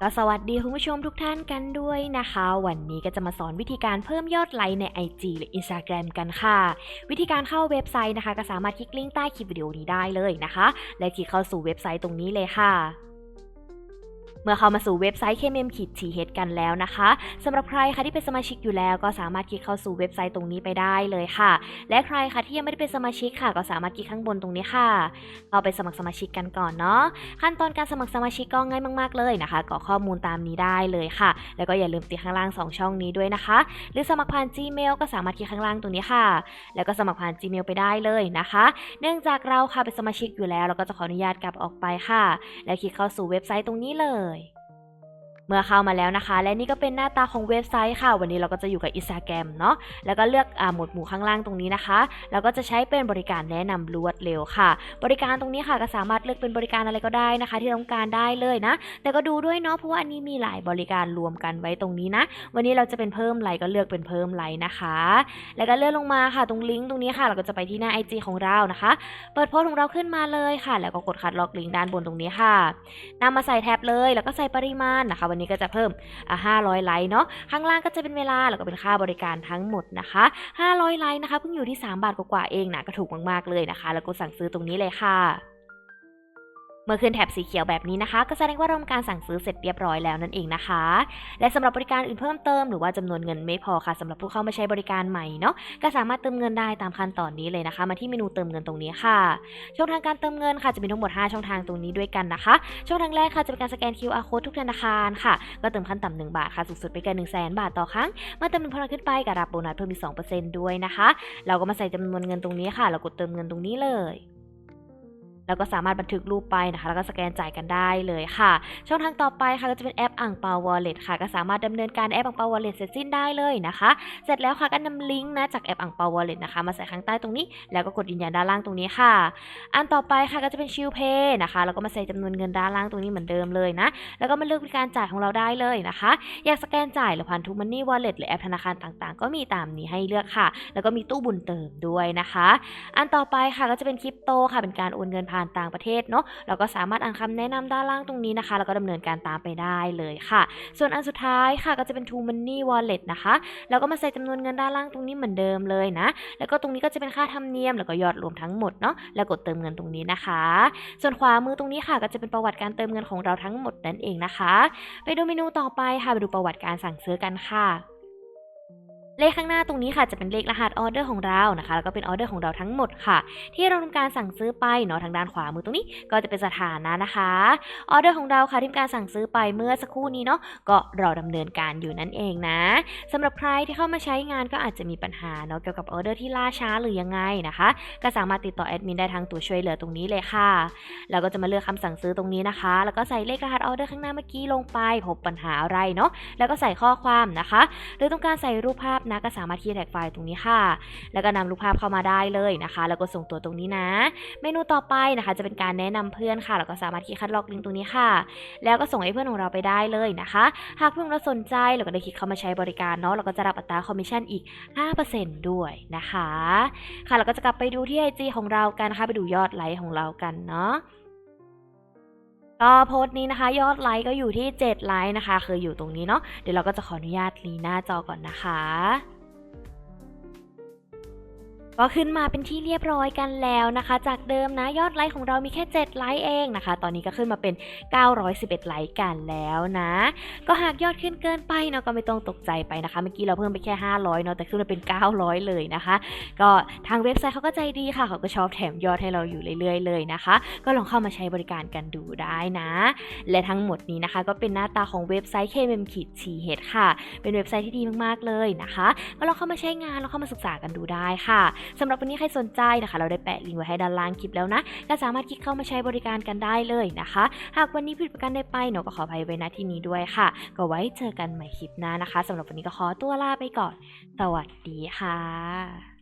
ก็สวัสดีคุณผู้ชมทุกท่านกันด้วยนะคะ วันนี้ก็จะมาสอนวิธีการเพิ่มยอดไลค์ใน IG หรือ Instagram กันค่ะ วิธีการเข้าเว็บไซต์นะคะ ก็สามารถคลิกลิงก์ใต้คลิปวิดีโอนี้ได้เลยนะคะ และคลิกเข้าสู่เว็บไซต์ตรงนี้เลยค่ะ เมื่อเข้ามาสู่เว็บไซต์ KMM ขีด TH กันแล้วนะคะสำหรับใครคะที่เป็นสมาชิกอยู่แล้วก็สามารถคลิกเข้าสู่เว็บไซต์ตรงนี้ไปได้เลยค่ะ และใครคะที่ยังไม่ได้เป็นสมาชิกค่ะ ก็สามารถคลิกข้างบนตรงนี้ค่ะเข้าไปสมัครสมาชิกกันก่อนเนาะขั้นตอนการสมัครสมาชิกก็ง่ายมาก ๆ เลยนะคะกรอกข้อมูลตามนี้ได้เลยค่ะ แล้วก็อย่าลืมติดข้างล่าง 2 ช่องนี้ด้วยนะคะ หรือสมัครผ่าน Gmail ก็สามารถคลิกข้างล่างตรงนี้ค่ะ แล้วก็สมัครผ่าน Gmail ไปได้เลยนะคะ เนื่องจากเราค่ะเป็นสมาชิกอยู่แล้ว เราก็จะขออนุญาตกลับออกไปค่ะ แล้วคลิกเข้าสู่เว็บไซต์ตรงนี้เลย เมื่อเข้ามาแล้วนะคะ และนี่ก็เป็นหน้าตาของเว็บไซต์ค่ะ วันนี้เราก็จะอยู่กับ Instagram เนาะแล้วก็เลือกอ่าหมวดหมู่ข้างล่างตรงนี้นะคะแล้วก็จะใช้เป็นบริการแนะนำรวดเร็วค่ะ บริการตรงนี้ค่ะก็สามารถเลือกเป็นบริการอะไรก็ได้นะคะ ที่ต้องการได้เลยนะ แต่ก็ดูด้วยเนาะเพราะว่าอันนี้มีหลายบริการรวมกันไว้ตรงนี้นะ วันนี้เราจะเป็นเพิ่มไลค์ก็เลือกเป็นเพิ่มไลค์นะคะ แล้วก็เลื่อนลงมาค่ะ ตรงลิงก์ตรงนี้ค่ะ เราก็จะไปที่หน้า IG ของเรานะคะ เปิดโพสต์ของเราขึ้นมาเลยค่ะ แล้วก็กดคัดลอกลิงก์ด้านบนตรงนี้ค่ะนำมาใส่แท็บเลย แล้วก็ใส่ปริมาณนะคะวันนี้ก็จะเพิ่มอะ500 ไลค์เนาะข้างล่างก็จะเป็นเวลาแล้วก็เป็นค่าบริการทั้งหมดนะคะ 500 ไลค์นะคะเพิ่งอยู่ที่ 3 บาทกว่าๆเองนะก็ถูกมากๆเลยนะคะ แล้วก็สั่งซื้อตรงนี้เลยค่ะ เมื่อขึ้นแถบสีเขียวแบบนี้นะคะ ก็แสดงว่าเราทำการสั่งซื้อเสร็จเรียบร้อยแล้วนั่นเองนะคะ และสำหรับบริการอื่นเพิ่มเติมหรือว่าจำนวนเงินไม่พอค่ะสำหรับผู้เข้ามาใช้บริการใหม่เนาะก็สามารถเติมเงินได้ตามขั้นตอนนี้เลยนะคะ มาที่เมนูเติมเงินตรงนี้ค่ะ ช่องทางการเติมเงินค่ะจะมีทั้งหมด 5 ช่องทางตรงนี้ด้วยกันนะคะ ช่องทางแรกค่ะจะเป็นการสแกน QR code ทุกธนาคารค่ะก็เติมขั้นต่ำ1บาทค่ะสูงสุดไปเกิน1 0 0 0 0 0บาทต่อครั้งเมื่อเติม1,000บาทขึ้นไปก็รับโบนัสเพิ่มอีก2%ด้วยนะคะ เราก็มาใส่จำนวนเงินตรงนี้ค่ะ เรากดเติมเงินตรงนี้เลย แล้วก็สามารถบันทึกรูปไปนะคะ แล้วก็สแกนจ่ายกันได้เลยค่ะ ช่องทางต่อไปค่ะก็จะเป็นแอปอ่างเปาวอลเล็ตค่ะ ก็สามารถดำเนินการแอปอ่างเปาวอลเล็ตเสร็จสิ้นได้เลยนะคะ เสร็จแล้วค่ะก็นำลิงก์นะจากแอปอ่างเปาวอลเล็ตนะคะมาใส่ข้างใต้ตรงนี้ แล้วก็กดยืนยันด้านล่างตรงนี้ค่ะ อันต่อไปค่ะก็จะเป็นชิลเพย์นะคะ แล้วก็มาใส่จำนวนเงินด้านล่างตรงนี้เหมือนเดิมเลยนะ แล้วก็มาเลือกวิธีการจ่ายของเราได้เลยนะคะ อยากสแกนจ่ายหรือผ่านทูมันนี่วอลเล็ตหรือแอปธนาคารต่างๆ ก็มีตามนี้ให้เลือกค่ะ แล้วก็มีตู้บุญเติมด้วยนะคะ อันต่อไปค่ะก็จะเป็นคริปโตค่ะเป็นการโอนเงินผ่านต่างประเทศเนาะเราก็สามารถอ่านคำแนะนำด้านล่างตรงนี้นะคะ แล้วก็ดำเนินการตามไปได้เลยค่ะ ส่วนอันสุดท้ายค่ะก็จะเป็น True Money Wallet นะคะแล้วก็มาใส่จำนวนเงินด้านล่างตรงนี้เหมือนเดิมเลยนะ แล้วก็ตรงนี้ก็จะเป็นค่าธรรมเนียมแล้วก็ยอดรวมทั้งหมดเนาะแล้วกดเติมเงินตรงนี้นะคะ ส่วนขวามือตรงนี้ค่ะก็จะเป็นประวัติการเติมเงินของเราทั้งหมดนั่นเองนะคะ ไปดูเมนูต่อไปค่ะไปดูประวัติการสั่งซื้อกันค่ะ เลขข้างหน้าตรงนี้ค่ะจะเป็นเลขรหัสออเดอร์ของเรานะคะ แล้วก็เป็นออเดอร์ของเราทั้งหมดค่ะ ที่เราทำการสั่งซื้อไปเนาะทางด้านขวามือตรงนี้ก็จะเป็นสถานะนะคะออเดอร์ของเราค่ะที่การสั่งซื้อไปเมื่อสักครู่นี้เนาะก็ราดำเนินการอยู่นั่นเองนะสำหรับใครที่เข้ามาใช้งานก็อาจจะมีปัญหาเนาะเกี่ยวกับออเดอร์ที่ล่าช้าหรือยังไงนะคะ ก็สามารถติดต่อแอดมินได้ทางตัวช่วยเหลือตรงนี้เลยค่ะแล้วก็จะมาเลือกคำสั่งซื้อตรงนี้นะคะ แล้วก็ใส่เลขรหัสออเดอร์ข้างหน้าเมื่อกี้ลงไป พบปัญหาอะไรเนาะแล้วก็ใส่ข้อความนะคะ หรือต้องการใส่รูปภาพนะก็สามารถที่จะแท็กไฟล์ตรงนี้ค่ะ แล้วก็นำรูปภาพเข้ามาได้เลยนะคะ แล้วก็ส่งตัวตรงนี้นะ เมนูต่อไปนะคะ จะเป็นการแนะนำเพื่อนค่ะ แล้วก็สามารถที่คัดลอกลิงก์ตรงนี้ค่ะ แล้วก็ส่งให้เพื่อนของเราไปได้เลยนะคะ หากเพื่อนเราสนใจเราก็ได้คลิกเข้ามาใช้บริการเนาะเราก็จะรับอัตราคอมมิชชั่นอีก 5%ด้วยนะคะ ค่ะเราก็จะกลับไปดูที่ IG ของเรากันนะคะไปดูยอดไลค์ของเรากันเนาะ ก็โพสต์นี้นะคะ ยอดไลค์ก็อยู่ที่ 7 ไลค์นะคะ คืออยู่ตรงนี้เนาะเดี๋ยวเราก็จะขออนุญาตรีหน้าจอก่อนนะคะ ก็ขึ้นมาเป็นที่เรียบร้อยกันแล้วนะคะ จากเดิมนะยอดไลค์ของเรามีแค่ 7 ไลค์เองนะคะ ตอนนี้ก็ขึ้นมาเป็น 911 ไลค์กันแล้วนะ ก็หากยอดขึ้นเกินไปเนาะก็ไม่ต้องตกใจไปนะคะ เมื่อกี้เราเพิ่มไปแค่ 500เนาะแต่ขึ้นมาเป็น 900 เลยนะคะ ก็ทางเว็บไซต์เขาก็ใจดีค่ะเขาก็ชอบแถมยอดให้เราอยู่เรื่อยๆ เลยนะคะ ก็ลองเข้ามาใช้บริการกันดูได้นะ และทั้งหมดนี้นะคะ ก็เป็นหน้าตาของเว็บไซต์ KMM ขีด TH ค่ะ เป็นเว็บไซต์ที่ดีมากๆเลยนะคะ ก็ลองเข้ามาใช้งานลองเข้ามาศึกษากันดูได้ค่ะสำหรับวันนี้ใครสนใจนะคะ เราได้แปะลิงก์ไว้ให้ด้านล่างคลิปแล้วนะ ก็สามารถคลิกเข้ามาใช้บริการกันได้เลยนะคะ หากวันนี้ผิดประการใดไปหนูก็ขออภัยไว้ณที่นี้ด้วยค่ะ ก็ไว้เจอกันใหม่คลิปหน้านะคะสำหรับวันนี้ก็ขอตัวลาไปก่อน สวัสดีค่ะ